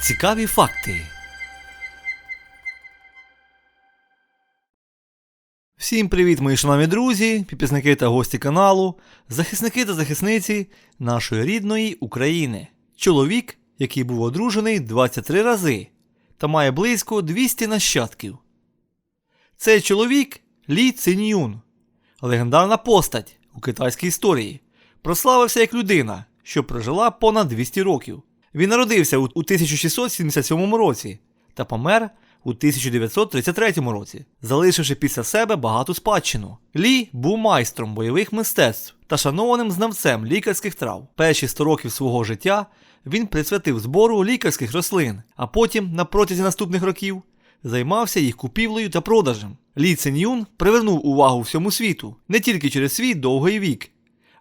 Цікаві факти. Всім привіт, мої шановні друзі, підписники та гості каналу, захисники та захисниці нашої рідної України. Чоловік, який був одружений 23 рази та має близько 200 нащадків. Цей чоловік Лі Циньюн, легендарна постать у китайській історії, прославився як людина, що прожила понад 200 років. Він народився у у 1677 році та помер у 1933 році, залишивши після себе багату спадщину. Лі був майстром бойових мистецтв та шанованим знавцем лікарських трав. Перші 100 років свого життя він присвятив збору лікарських рослин, а потім, на протязі наступних років, займався їх купівлею та продажем. Лі Цинь-Юн привернув увагу всьому світу не тільки через свій довгий вік,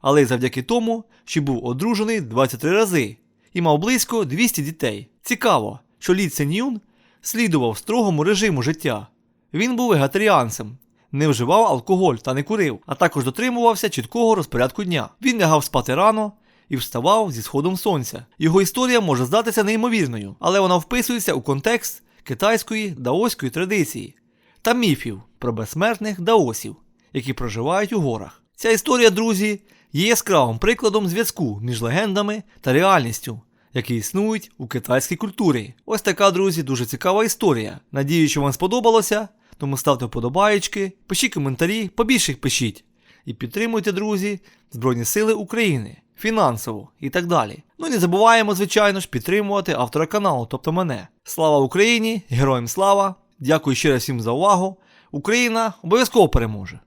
але й завдяки тому, що був одружений 23 рази і мав близько 200 дітей. Цікаво, що Лі Цинь-Юн слідував строгому режиму життя. Він був вегетаріанцем, не вживав алкоголь та не курив, а також дотримувався чіткого розпорядку дня. Він лягав спати рано і вставав зі сходом сонця. Його історія може здатися неймовірною, але вона вписується у контекст китайської даоської традиції та міфів про безсмертних даосів, які проживають у горах. Ця історія, друзі, є яскравим прикладом зв'язку між легендами та реальністю, які існують у китайській культурі. Ось така, друзі, дуже цікава історія. Надію, що вам сподобалося. Тому ставте вподобаєчки, пишіть коментарі, побільше їх пишіть. І підтримуйте, друзі, Збройні Сили України, фінансово і так далі. Ну і не забуваємо, звичайно ж, підтримувати автора каналу, тобто мене. Слава Україні! Героям слава! Дякую ще раз всім за увагу! Україна обов'язково переможе!